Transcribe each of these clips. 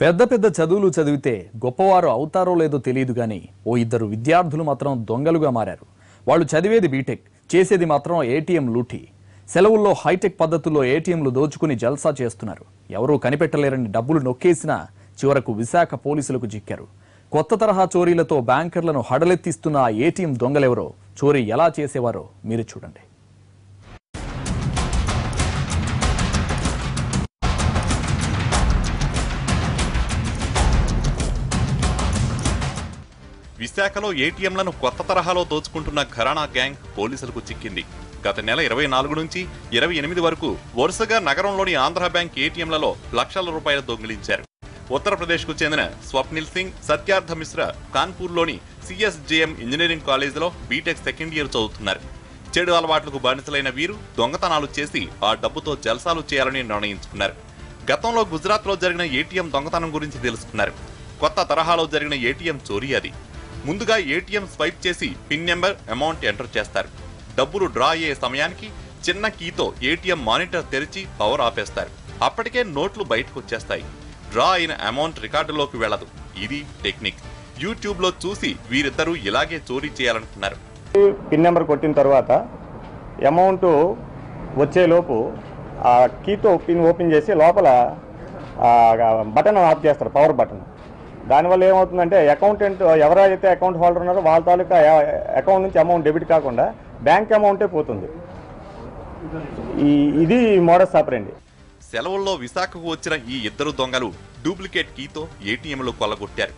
పెద్ద పెద్ద చదువులు చదివితే గొప్పవారు అవుతారో లేదో తెలియదు కానీ ఓ ఇద్దరు విద్యార్థులు మాత్రం దొంగలుగా మారారు. వాళ్ళు చదివేది బీటెక్ చేసేది మాత్రం ఏటీఎం లూటీ. సెలవుల్లో హైటెక్ పద్ధతుల్లో ఏటీఎంలు దోచుకుని జల్సా చేస్తున్నారు. ఎవరూ కనిపెట్టలేరని డబ్బులు నొక్కేసినా చివరకు విశాఖ పోలీసులకు చిక్కారు. కొత్త తరహా చోరీలతో బ్యాంకర్లను హడలెత్తిస్తున్న ఆ ఏటీఎం దొంగలెవరో చోరీ ఎలా చేసేవారో మీరు చూడండి. విశాఖలో ఏటీఎంలను కొత్త తరహాలో దోచుకుంటున్న ఘరానా గ్యాంగ్ పోలీసులకు చిక్కింది. గత నెల ఇరవై నాలుగు నుంచి ఇరవై ఎనిమిది వరకు వరుసగా నగరంలోని ఆంధ్ర బ్యాంక్ ఏటీఎంలలో లక్షల రూపాయలు దొంగిలించారు. ఉత్తరప్రదేశ్కు చెందిన స్వప్నిల్ సింగ్ సత్యార్థ మిశ్రా కాన్పూర్లోని సిఎస్జేఎం ఇంజనీరింగ్ కాలేజీలో బీటెక్ సెకండ్ ఇయర్ చదువుతున్నారు. చెడు అలవాట్లకు బానిసలైన వీరు దొంగతనాలు చేసి ఆ డబ్బుతో జల్సాలు చేయాలని నిర్ణయించుకున్నారు. గతంలో గుజరాత్లో జరిగిన ఏటీఎం దొంగతనం గురించి తెలుసుకున్నారు. కొత్త తరహాలో జరిగిన ఏటీఎం చోరీ అది. ముందుగా ఏటీఎం స్వైప్ చేసి పిన్ నెంబర్ అమౌంట్ ఎంటర్ చేస్తారు. డబ్బులు డ్రా అయ్యే సమయానికి చిన్న కీతో ఏటీఎం మానిటర్ తెరిచి పవర్ ఆపేస్తారు. అప్పటికే నోట్లు బయటకు వచ్చేస్తాయి. డ్రా అయిన అమౌంట్ రికార్డులోకి వెళ్ళదు. ఇది టెక్నిక్. యూట్యూబ్లో చూసి వీరిద్దరూ ఇలాగే చోరీ చేయాలనుకున్నారు పిన్ నెంబర్ కొట్టిన తర్వాత అమౌంట్ వచ్చేలోపు ఆ కీతో పిన్ ఓపెన్ చేసి లోపల బటన్ ఆఫ్ చేస్తారు పవర్ బటన్. దానివల్ల ఏమవుతుందంటే అకౌంటెంట్ ఎవరైతే అకౌంట్ హోల్డర్ ఉన్నారో వాళ్ళ తాలూకా అకౌంట్ నుంచి అమౌంట్ డెబిట్ కాకుండా బ్యాంక్ అమౌంటే పోతుంది. ఈ ఇది మోడస్ ఆపరండి. సెలవుల్లో విశాఖకు వచ్చిన ఈ ఇద్దరు దొంగలు డూప్లికేట్ కీతో ఏటీఎంలు కొల్లగొట్టారు.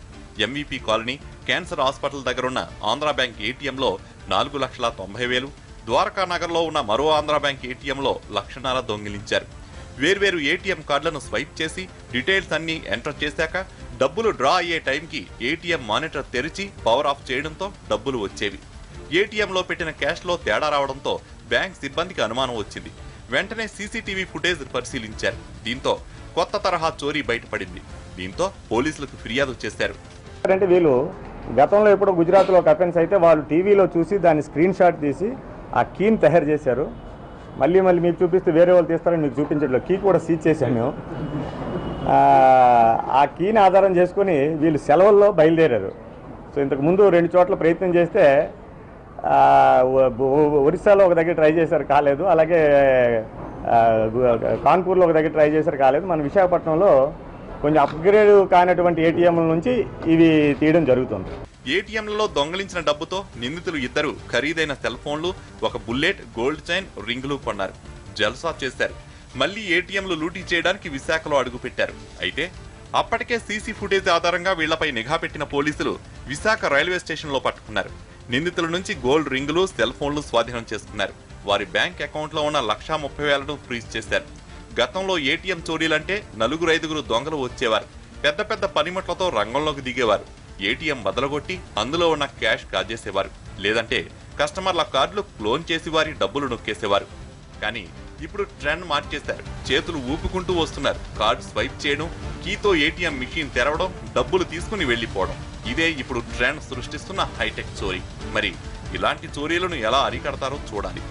ఎంవీపీ కాలనీ క్యాన్సర్ హాస్పిటల్ దగ్గరున్న ఆంధ్రా బ్యాంక్ ఏటీఎంలో నాలుగు లక్షల తొంభై వేలు ద్వారకా నగర్లో ఉన్న మరో ఆంధ్రా బ్యాంక్ ఏటీఎంలో లక్షణాల దొంగిలించారు. వేర్వేరు ఏటీఎం కార్డులను స్వైప్ చేసి డీటెయిల్స్ అన్ని ఎంటర్ చేశాక డబ్బులు డ్రా అయ్యే టైంకి ఏటీఎం మానిటర్ తెరిచి పవర్ ఆఫ్ చేయడంతో డబ్బులు వచ్చేవి. ఏటీఎంలో పెట్టిన క్యాష్లో తేడా రావడంతో బ్యాంక్ సిబ్బందికి అనుమానం వచ్చింది. వెంటనే సీసీటీవీ ఫుటేజ్ పరిశీలించారు. దీంతో కొత్త తరహా చోరీ బయటపడింది. దీంతో పోలీసులకు ఫిర్యాదు చేశారు. అంటే వీళ్ళు గతంలో ఎప్పుడో గుజరాత్లో ఒక అఫెన్స్ అయితే వాళ్ళు టీవీలో చూసి దాన్ని స్క్రీన్ షాట్ తీసి ఆ కీమ్ తయారు చేశారు. మళ్ళీ మళ్ళీ మీకు చూపిస్తే వేరే వాళ్ళు తీస్తారని మీకు చూపించట్లేదు. కీ కూడా సీజ్ చేశాం మేము. ఆ, కీని ఆధారం చేసుకుని వీళ్ళు సెలవుల్లో బయలుదేరారు. సో ఇంతకుముందు రెండు చోట్ల ప్రయత్నం చేస్తే ఒరిస్సాలో ఒక దగ్గర ట్రై చేశారు కాలేదు. అలాగే కాన్పూర్లో ఒక దగ్గర ట్రై చేశారు కాలేదు. మన విశాఖపట్నంలో కొంచెం అప్గ్రేడ్ కానటువంటి ఏటీఎంల నుంచి ఇవి తీయడం జరుగుతుంది. ఏటీఎంలలో దొంగలించిన డబ్బుతో నిందితులు ఇద్దరు ఖరీదైన సెల్ ఫోన్లు ఒక బుల్లెట్ గోల్డ్ చైన్ రింగులు కొన్నారు. జల్సా చేశారు. మళ్ళీ ఏటీఎంలు లూటీ చేయడానికి విశాఖలో అడుగుపెట్టారు. అయితే అప్పటికే సీసీ ఫుటేజ్ ఆధారంగా వీళ్ళపై నిఘా పెట్టిన పోలీసులు విశాఖ రైల్వే స్టేషన్లో పట్టుకున్నారు. నిందితుల నుంచి గోల్డ్ రింగులు సెల్ ఫోన్లు స్వాధీనం చేసుకున్నారు. వారి బ్యాంక్ అకౌంట్లో ఉన్న లక్షా ముప్పై వేలను ఫ్రీజ్ చేశారు. గతంలో ఏటీఎం చోరీలంటే నలుగురు ఐదుగురు దొంగలు వచ్చేవారు. పెద్ద పెద్ద పనిముట్లతో రంగంలోకి దిగేవారు. ఏటీఎం బదలగొట్టి అందులో ఉన్న క్యాష్ కాజేసేవారు. లేదంటే కస్టమర్ల కార్డులు క్లోన్ చేసి వారి డబ్బులు నొక్కేసేవారు. కానీ ఇప్పుడు ట్రెండ్ మార్చేశారు. చేతులు ఊపుకుంటూ వస్తున్నారు. కార్డు స్వైప్ చేయడం కీతో ఏటీఎం మిషన్ తెరవడం డబ్బులు తీసుకుని వెళ్ళిపోవడం ఇదే ఇప్పుడు ట్రెండ్ సృష్టిస్తున్న హైటెక్ చోరీ. మరి ఇలాంటి చోరీలను ఎలా అరికడతారో చూడాలి.